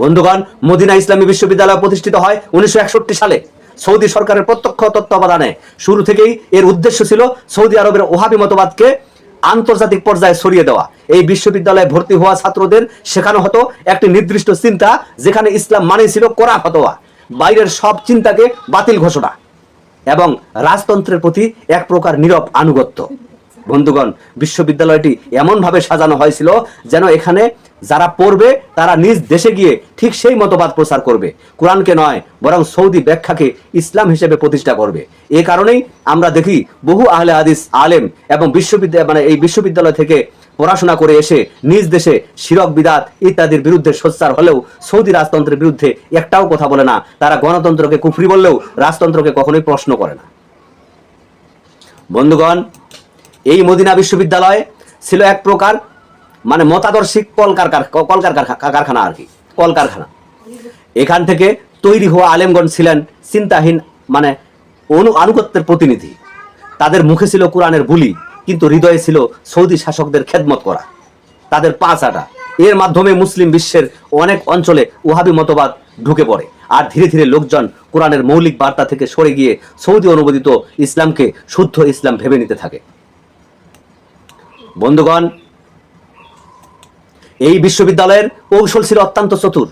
বন্ধুগণ, মদিনা ইসলামী বিশ্ববিদ্যালয় প্রতিষ্ঠিত হয় উনিশশো একষট্টি সালে। সৌদি সরকারের প্রত্যক্ষ তত্ত্বাবধানে। শুরু থেকেই এর উদ্দেশ্য ছিল সৌদি আরবের ওহাবি মতবাদকে আন্তর্জাতিক পর্যায়ে ছড়িয়ে দেওয়া। এই বিশ্ববিদ্যালয়ে ভর্তি হওয়া ছাত্রদের শেখানো হতো একটি নির্দিষ্ট চিন্তা, যেখানে ইসলাম মানে ছিল কোরআ ফতোয়া, বাইরের সব চিন্তাকে বাতিল ঘোষণা এবং রাজতন্ত্রের প্রতি এক প্রকার নীরব আনুগত্য। বন্ধুগণ, বিশ্ববিদ্যালয়টি এমনভাবে সাজানো হয়েছিল যেন এখানে যারা পড়বে, তারা নিজ দেশে গিয়ে ঠিক সেই মতবাদ প্রচার করবে। কোরআনকে নয়, বরং সৌদি ব্যাখ্যাকে ইসলাম হিসেবে প্রতিষ্ঠা করবে। এ কারণেই আমরা দেখি বহু আহলে হাদিস আলেম এবং বিশ্ববিদ্যালয় মানে এই বিশ্ববিদ্যালয় থেকে পড়াশোনা করে এসে নিজ দেশে শিরক, বিদাত ইত্যাদির বিরুদ্ধে সোচ্চার হলেও সৌদি রাজতন্ত্রের বিরুদ্ধে একটাও কথা বলে না। তারা গণতন্ত্রকে কুফরি বললেও রাজতন্ত্রকে কখনোই প্রশ্ন করে না। বন্ধুগণ, এই মদিনা বিশ্ববিদ্যালয় ছিল এক প্রকার মানে মতাদর্শিক কলকারখানা কলকারখানা কারখানা আর কি। কলকারখানা। এখান থেকে তৈরি হওয়া আলেমগণ ছিলেন চিন্তাহীন মানে অনু আনুগত্যের প্রতিনিধি। তাদের মুখে ছিল কোরআনের বুলি, কিন্তু হৃদয়ে ছিল সৌদি শাসকদের খেদমত করা। তাদের পাঁচ আটা এর মাধ্যমে মুসলিম বিশ্বের অনেক অঞ্চলে ওহাবি মতবাদ ঢুকে পড়ে। আর ধীরে ধীরে লোকজন কোরআনের মৌলিক বার্তা থেকে সরে গিয়ে সৌদি অনুমোদিত ইসলামকে শুদ্ধ ইসলাম ভেবে নিতে থাকে। বন্ধুগণ এই বিশ্ববিদ্যালয়ের কৌশল ছিল অত্যন্ত চতুর।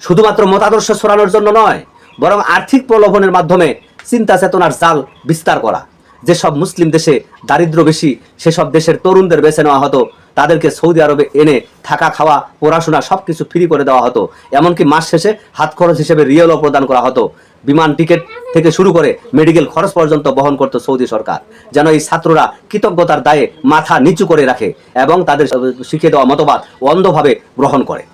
শুধুমাত্র মতাদর্শ ছড়ানোর জন্য নয়, বরং আর্থিক প্রলোভনের মাধ্যমে চিন্তা চেতনার জাল বিস্তার করা। যেসব মুসলিম দেশে দারিদ্র বেশি, সেসব দেশের তরুণদের বেছে নেওয়া হতো। তাদেরকে সৌদি আরবে এনে থাকা, খাওয়া, পড়াশোনা সবকিছু ফ্রি করে দেওয়া হতো। এমনকি মাস শেষে হাত খরচ হিসেবে রিয়েলও প্রদান করা হতো। বিমান টিকিট থেকে শুরু করে মেডিকেল খরচ পর্যন্ত বহন করত সৌদি সরকার। যেন এই ছাত্ররা কৃতজ্ঞতার দায়ে মাথা নিচু করে রাখে এবং তাদের শিখিয়ে দেওয়া মতবাদ অন্ধভাবে গ্রহণ করে।